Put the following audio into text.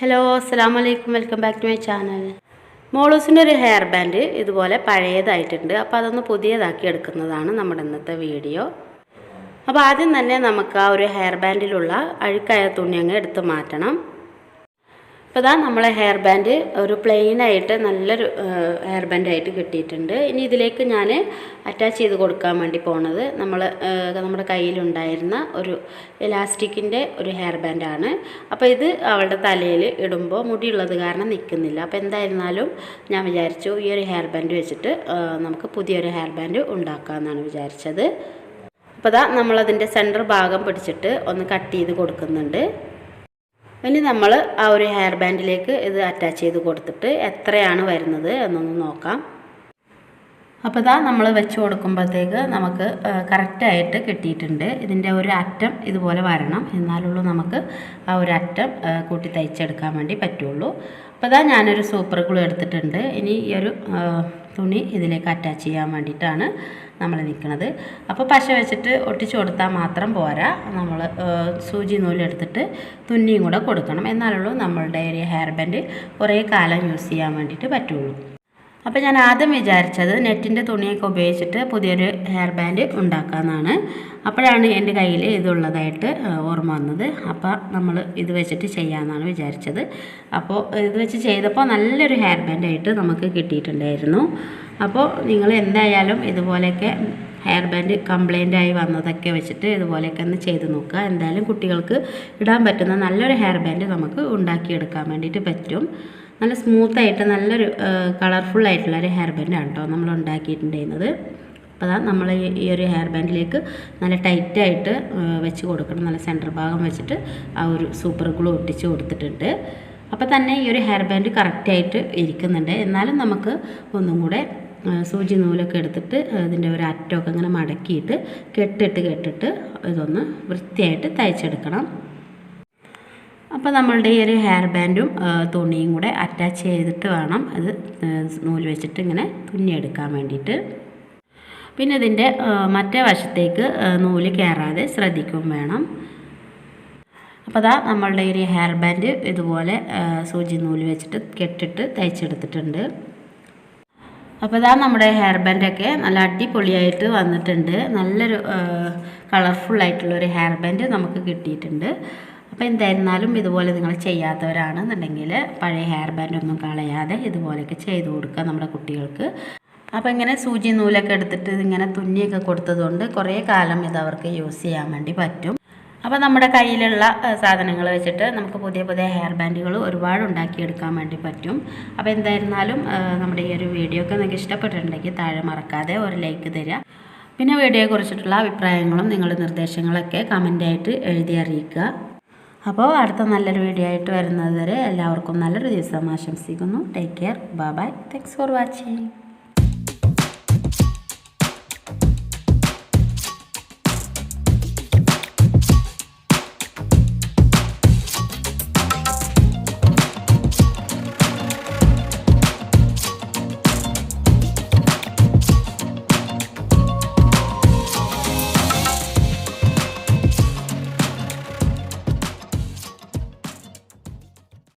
Hello അസ്സാം വലൈക്കും welcome back to my channel മോളൂസിന്റെ ഒരു ഹെയർ ബാൻഡ് ഇതുപോലെ പഴയതായിട്ടുണ്ട്. അപ്പോൾ അതൊന്ന് പുതിയതാക്കി എടുക്കുന്നതാണ് നമ്മുടെ ഇന്നത്തെ വീഡിയോ. അപ്പോൾ ആദ്യം തന്നെ നമുക്ക് ആ ഒരു ഹെയർ ബാൻഡിലുള്ള അഴുക്കായ തുണി അങ്ങ് എടുത്ത് മാറ്റണം. അപ്പോൾ ഇതാ നമ്മളെ ഹെയർ ബാൻഡ് ഒരു പ്ലെയിനായിട്ട് നല്ലൊരു ഹെയർ ബാൻഡായിട്ട് കിട്ടിയിട്ടുണ്ട്. ഇനി ഇതിലേക്ക് ഞാൻ അറ്റാച്ച് ചെയ്ത് കൊടുക്കാൻ വേണ്ടി പോണത് നമ്മൾ നമ്മുടെ കയ്യിലുണ്ടായിരുന്ന ഒരു ഇലാസ്റ്റിക്കിന്റെ ഒരു ഹെയർ ബാൻഡാണ് അപ്പോൾ ഇത് അവളുടെ തലയിൽ ഇടുമ്പോൾ മുടിയുള്ളത് കാരണം നിൽക്കുന്നില്ല അപ്പോൾ എന്തായിരുന്നാലും ഞാൻ വിചാരിച്ചു ഈ ഒരു ഹെയർ ബാൻഡ് വെച്ചിട്ട് നമുക്ക് പുതിയൊരു ഹെയർ ബാൻഡ് ഉണ്ടാക്കാമെന്നാണ് വിചാരിച്ചത്. അപ്പോൾ ഇതാ നമ്മളതിന്റെ സെന്റർ ഭാഗം പിടിച്ചിട്ട് ഒന്ന് കട്ട് ചെയ്ത് കൊടുക്കുന്നുണ്ട്. ഇനി നമ്മൾ ആ ഒരു ഹെയർ ബാൻഡിലേക്ക് ഇത് അറ്റാച്ച് ചെയ്ത് കൊടുത്തിട്ട് എത്രയാണ് വരുന്നത് എന്നൊന്ന് നോക്കാം. അപ്പോൾ ഇതാ നമ്മൾ വെച്ച് കൊടുക്കുമ്പോഴത്തേക്ക് നമുക്ക് കറക്റ്റായിട്ട് കിട്ടിയിട്ടുണ്ട്. ഇതിന്റെ ഒരു അറ്റം ഇതുപോലെ വരണം. എന്നാലുള്ളൂ നമുക്ക് ആ ഒരു അറ്റം കൂട്ടി തയ്ച്ചെടുക്കാൻ വേണ്ടി പറ്റുള്ളൂ. അപ്പോൾ ഇതാ ഞാനൊരു സൂപ്പർ ഗ്ലൂ എടുത്തിട്ടുണ്ട്. ഇനി ഈ ഒരു തുണി ഇതിലേക്ക് അറ്റാച്ച് ചെയ്യാൻ വേണ്ടിയിട്ടാണ് നമ്മൾ നിൽക്കുന്നത് അപ്പോൾ പശ വെച്ചിട്ട് ഒട്ടിച്ചു കൊടുത്താൽ മാത്രം പോരാ. നമ്മൾ സൂചി നൂലെടുത്തിട്ട് തുന്നിയും കൂടെ കൊടുക്കണം. എന്നാലുള്ളൂ നമ്മളുടെ ഒരു ഹെയർ ബാൻഡ് കുറേ കാലം യൂസ് ചെയ്യാൻ വേണ്ടിയിട്ട് പറ്റുള്ളൂ. അപ്പോൾ ഞാൻ ആദ്യം വിചാരിച്ചത് നെറ്റിന്റെ തുണിയൊക്കെ ഉപയോഗിച്ചിട്ട് പുതിയൊരു ഹെയർ ബാൻഡ് ഉണ്ടാക്കാമെന്നാണ് അപ്പോഴാണ് എന്റെ കയ്യിൽ ഇതുള്ളതായിട്ട് ഓർമ്മ വന്നത്. അപ്പോൾ നമ്മൾ ഇത് വെച്ചിട്ട് ചെയ്യാമെന്നാണ് വിചാരിച്ചത്. അപ്പോൾ ഇത് വെച്ച് ചെയ്തപ്പോൾ നല്ലൊരു ഹെയർ ബാൻഡായിട്ട് നമുക്ക് കിട്ടിയിട്ടുണ്ടായിരുന്നു. അപ്പോൾ നിങ്ങൾ എന്തായാലും ഇതുപോലെയൊക്കെ ഹെയർ ബാൻഡ് കംപ്ലൈന്റ് ആയി വന്നതൊക്കെ വെച്ചിട്ട് ഇതുപോലെയൊക്കെ ഒന്ന് ചെയ്ത് നോക്കുക. എന്തായാലും കുട്ടികൾക്ക് ഇടാൻ പറ്റുന്ന നല്ലൊരു ഹെയർ ബാൻഡ് നമുക്ക് ഉണ്ടാക്കിയെടുക്കാൻ വേണ്ടിയിട്ട് പറ്റും. നല്ല സ്മൂത്തായിട്ട് നല്ലൊരു കളർഫുൾ ആയിട്ടുള്ള ഒരു ഹെയർ ബാൻഡാണ് കേട്ടോ നമ്മൾ ഉണ്ടാക്കിയിട്ടുണ്ടായിരുന്നത്. അപ്പോൾ അതാ നമ്മൾ ഈ ഒരു ഹെയർ ബാൻഡിലേക്ക് നല്ല ടൈറ്റായിട്ട് വെച്ച് കൊടുക്കണം. നല്ല സെന്റർ ഭാഗം വെച്ചിട്ട് ആ ഒരു സൂപ്പർ ഗ്ലൂ ഒട്ടിച്ച് കൊടുത്തിട്ടുണ്ട്. അപ്പോൾ തന്നെ ഈ ഒരു ഹെയർ ബാൻഡ് കറക്റ്റായിട്ട് ഇരിക്കുന്നുണ്ട്. എന്നാലും നമുക്ക് ഒന്നും കൂടെ സൂചി നൂലൊക്കെ എടുത്തിട്ട് ഇതിന്റെ ഒരു അറ്റമൊക്കെ ഇങ്ങനെ മടക്കിയിട്ട് കെട്ടിട്ട് കെട്ടിട്ട് ഇതൊന്ന് വൃത്തിയായിട്ട് തയ്ച്ചെടുക്കണം. അപ്പോൾ നമ്മളുടെ ഈ ഒരു ഹെയർ ബാൻഡും തുണിയും കൂടെ അറ്റാച്ച് ചെയ്തിട്ട് വേണം അത് നൂൽ വെച്ചിട്ട് ഇങ്ങനെ തുന്നിയെടുക്കാൻ വേണ്ടിയിട്ട്. പിന്നെ ഇതിന്റെ മറ്റേ വശത്തേക്ക് നൂൽ കയറാതെ ശ്രദ്ധിക്കും വേണം. അപ്പോൾ അതാ നമ്മളുടെ ഒരു ഹെയർ ബാൻഡ് ഇതുപോലെ സൂചി നൂൽ വെച്ചിട്ട് കെട്ടിട്ട് തയ്ച്ചെടുത്തിട്ടുണ്ട്. അപ്പോൾ ഇതാ നമ്മുടെ ഹെയർ ബാൻഡൊക്കെ നല്ല അടിപൊളിയായിട്ട് വന്നിട്ടുണ്ട്. നല്ലൊരു കളർഫുൾ ഹെയർ ബാൻഡ് നമുക്ക് കിട്ടിയിട്ടുണ്ട്. അപ്പോൾ എന്തായിരുന്നാലും ഇതുപോലെ നിങ്ങൾ ചെയ്യാത്തവരാണെന്നുണ്ടെങ്കിൽ പഴയ ഹെയർ ബാൻഡൊന്നും കളയാതെ ഇതുപോലെയൊക്കെ ചെയ്തു കൊടുക്കുക നമ്മുടെ കുട്ടികൾക്ക്. അപ്പോൾ ഇങ്ങനെ സൂചി നൂലൊക്കെ എടുത്തിട്ട് ഇങ്ങനെ തുന്നിയൊക്കെ കൊടുത്തതുകൊണ്ട് കുറേ കാലം ഇത് അവർക്ക് യൂസ് ചെയ്യാൻ വേണ്ടി പറ്റും. അപ്പോൾ നമ്മുടെ കയ്യിലുള്ള സാധനങ്ങൾ വെച്ചിട്ട് നമുക്ക് പുതിയ പുതിയ ഹെയർ ബാൻഡുകൾ ഒരുപാട് ഉണ്ടാക്കിയെടുക്കാൻ വേണ്ടി പറ്റും. അപ്പോൾ എന്തായിരുന്നാലും നമ്മുടെ ഈ ഒരു വീഡിയോ ഒക്കെ നിങ്ങൾക്ക് ഇഷ്ടപ്പെട്ടിട്ടുണ്ടെങ്കിൽ താഴെ മറക്കാതെ ഒരു ലൈക്ക് തരിക. പിന്നെ വീഡിയോയെക്കുറിച്ചിട്ടുള്ള അഭിപ്രായങ്ങളും നിങ്ങളുടെ നിർദ്ദേശങ്ങളൊക്കെ കമന്റായിട്ട് എഴുതി അറിയിക്കുക. അപ്പോൾ അടുത്ത നല്ലൊരു വീഡിയോ ആയിട്ട് വരുന്നത് വരെ എല്ലാവർക്കും നല്ലൊരു ദിവസം ആശംസിക്കുന്നു. Take care bye bye thanks for watching